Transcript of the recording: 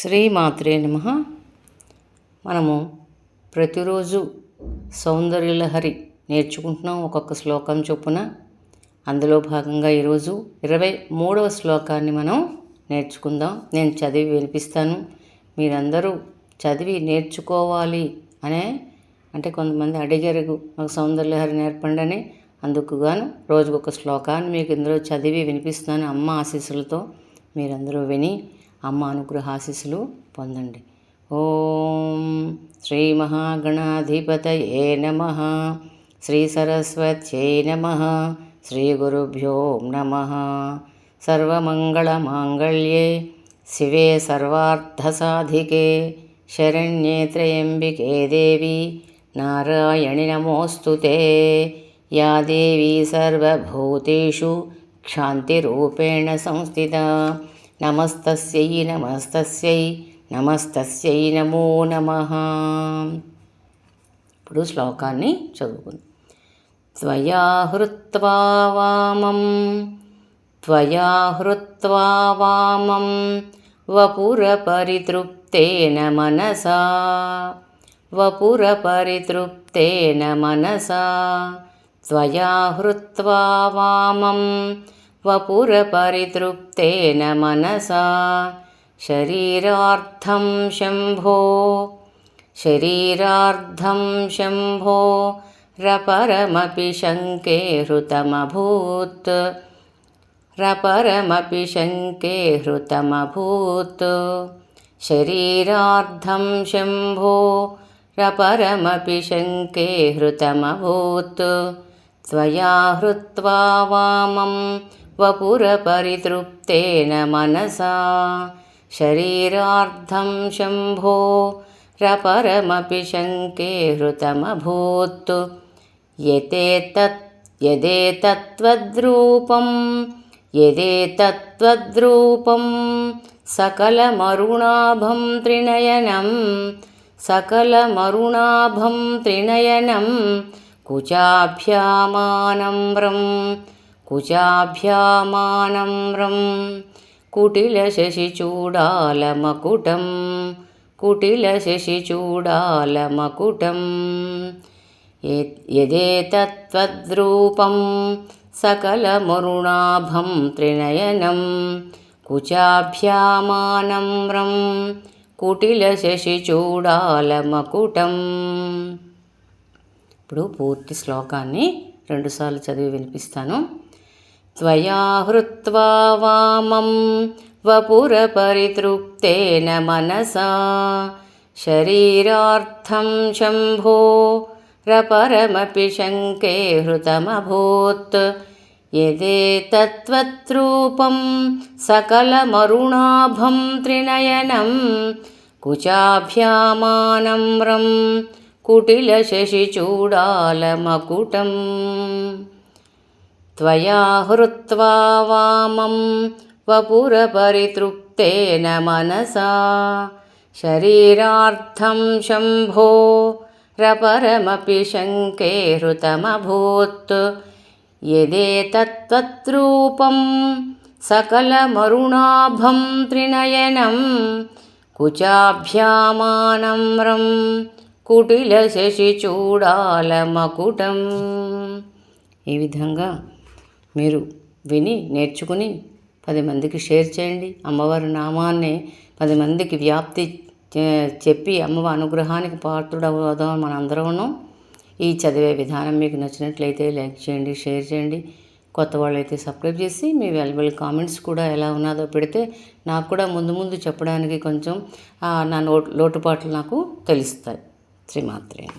శ్రీమాత్రే నమ. మనము ప్రతిరోజు సౌందర్యలహరి నేర్చుకుంటున్నాం ఒక్కొక్క శ్లోకం చొప్పున. అందులో భాగంగా ఈరోజు ఇరవై మూడవ శ్లోకాన్ని మనం నేర్చుకుందాం. నేను చదివి వినిపిస్తాను. మీరందరూ చదివి నేర్చుకోవాలి అనే అంటే కొంతమంది అడిగారు మాకు సౌందర్యలహరి నేర్పండి అని. అందుకు గాను రోజుకొక శ్లోకాన్ని మీకు ఇందులో చదివి వినిపిస్తున్నాను అమ్మ ఆశీస్సులతో. మీరందరూ విని అమ్మ అనుగ్రహాశిస్సులు పొందండి. ఓం శ్రీ మహాగణాధిపతయే నమ. శ్రీ సరస్వత్యై నమ. శ్రీ గురుభ్యో నమ. సర్వమంగళమాంగళ్యే. శివే సర్వార్థసాధికే శరణ్యే త్రయంబికే దేవి. నారాయణి నమోऽस्तु ते या देवी सर्वभूतेषु क्षान्तिरूपेण संस्थिता నమస్తస్యై నమస్తస్యై నమస్తస్యై నమో నమ. ఇప్పుడు శ్లోకాన్ని చదువుకుంది. త్వయా హృత్వా వామం త్వయా హృత్వా వామం వపురపరితృప్తేన మనసా వపురపరితృప్తేన మనసా త్వయా హృత్వా వామం वपुरपरितृप्तेन मनसा। शरीरार्थं शम्भो। शरीरार्धं शम्भो। रपरमपि शङ्के हृतमभूत्। रपरमपि शङ्के हृतमभूत्। शरीरार्धं शम्भो। रपरमपि शङ्के हृतमभूत्। त्वया हृत्वा वामं वपुरपरितृप्तेन मनसा। शरीरार्धं शम्भो रपरमपि शङ्के हृतमभूत्। यतेतत् यदेतत्त्वद्रूपं यदेतत्त्वद्रूपं सकलमरुणाभं त्रिनयनं सकलमरुणाभं त्रिनयनं कुचाभ्यामानम्रम् कुचाभ्यामानम्रं कुटिलशशिचूडालमकुटं कुटिलशशिचूडालमकुटं यदेतत्त्वद्रूपं सकलमरुणाभं त्रिनयनं कुचाभ्यामानम्रं కుటిలశశిచూడాలమకుటం ఇప్పుడు పూర్తి శ్లోకాన్ని రెండుసార్లు చదివి వినిపిస్తాను त्वया हृत्वा वामं वपुरपरितृप्तेन मनसा। शरीरार्थं शम्भो रपरमपि शङ्के हृतमभूत्। यदेतत्त्वत्रूपं सकलमरुणाभं त्रिनयनं कुचाभ्यामानम्रं कुटिलशशिचूडालमकुटम् त्वया हृत्वा वामं वपुरपरितृप्तेन मनसा शरीरार्थं शम्भो रपरमपि शङ्के हृतमभूत् यदेतत्त्वत्रूपं सकलमरुणाभं त्रिनयनं कुचाभ्यामानम्रं కుటిలశశిచూడాలమకుటం ఈ విధంగా మీరు విని నేర్చుకుని పది మందికి షేర్ చేయండి. అమ్మవారి నామాన్ని పది మందికి వ్యాప్తి చెప్పి అమ్మవారి అనుగ్రహానికి పాత్రుడవుదాం మనందరం ఈ చదివే విధానం మీకు నచ్చినట్లయితే లైక్ చేయండి షేర్ చేయండి. కొత్త వాళ్ళైతే సబ్స్క్రైబ్ చేసి మీ వాల్యుబుల్ కామెంట్స్ కూడా ఎలా ఉన్నదో పెడితే నాకు కూడా ముందు ముందు చెప్పడానికి కొంచెం నా లోటుపాట్లు నాకు తెలుస్తాయి. శ్రీమాత్రేమ